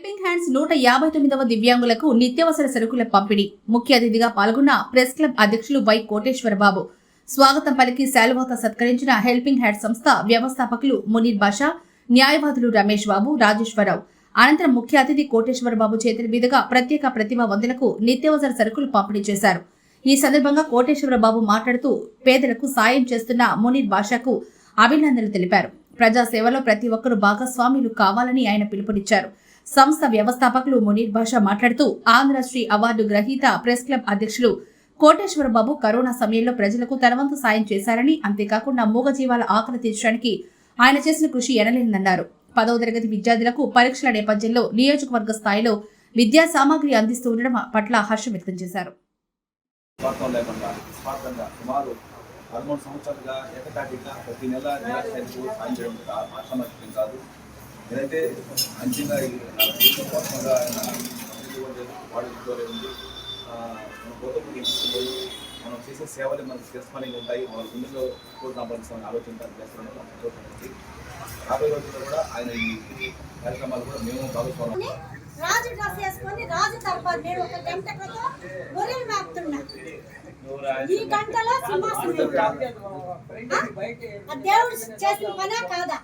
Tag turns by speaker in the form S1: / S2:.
S1: Helping hands నూట యాభై తొమ్మిదవ దివ్యాంగులకు నిత్యావసర సరుకుల పంపిణీ. ముఖ్య అతిథిగా పాల్గొన్న ప్రెస్ క్లబ్ అధ్యక్షులు వై కోటేశ్వరబాబు. స్వాగతం పలికి శాలువాత సత్కరించిన హెల్పింగ్ హ్యాండ్ సంస్థ వ్యవస్థాపకులు మునీర్ బాషా న్యాయవాదులు రమేష్ బాబు రాజేశ్వరరావు. అనంతరం ముఖ్య అతిథి కోటేశ్వరబాబు చేతుల మీదుగా ప్రత్యేక ప్రతిభ వందలకు నిత్యావసర సరుకులు పంపిణీ చేశారు. ఈ సందర్భంగా కోటేశ్వరబాబు మాట్లాడుతూ పేదలకు సాయం చేస్తున్న మునీర్ బాషాకు అభినందనలు తెలిపారు. ప్రజాసేవలో ప్రతి ఒక్కరూ భాగస్వాములు కావాలని ఆయన పిలుపునిచ్చారు. సంస్థ వ్యవస్థాపకులు మునీర్ భాష మాట్లాడుతూ ఆంధ్రశ్రీ అవార్డు గ్రహీత ప్రెస్ క్లబ్ అధ్యక్షులు కోటేశ్వరబాబు కరోనా సమయంలో ప్రజలకు తనవంతు సాయం చేశారని అంతేకాకుండా మూగజీవాల ఆకలి తీర్చడానికి ఆయన చేసిన కృషి ఎనలేనిదన్నారు. పదవ తరగతి విద్యార్థులకు పరీక్షల నేపథ్యంలో నియోజకవర్గ స్థాయిలో విద్యా సామాగ్రి అందిస్తూ ఉండడం పట్ల హర్షం వ్యక్తం చేశారు.
S2: పదమూడు సంవత్సరాలుగా ఏకతాటిగా ప్రతి నెల నిరాశకు సాయం చేయడం ఆశ్రమం కాదు. నేనైతే మంచిగా కోసంగా ఆయన మన గౌతమ్ మనం చేసే సేవలు మనకు చేస్తామని ఉంటాయి. మన గుండెలో కోరు సంపాదిస్తామని ఆలోచన చేస్తున్నాం రాబోయే రోజుల్లో కూడా ఆయన ఈ కార్యక్రమాలు కూడా మేము భాగస్వామ్యం
S3: రాజు డ్రెస్ వేసుకొని రాజు నేను ఒక గంట క్రితం ఈ గంటలో సింహాసనం. ఆ? దేవుడు చేసిన పనే కాదా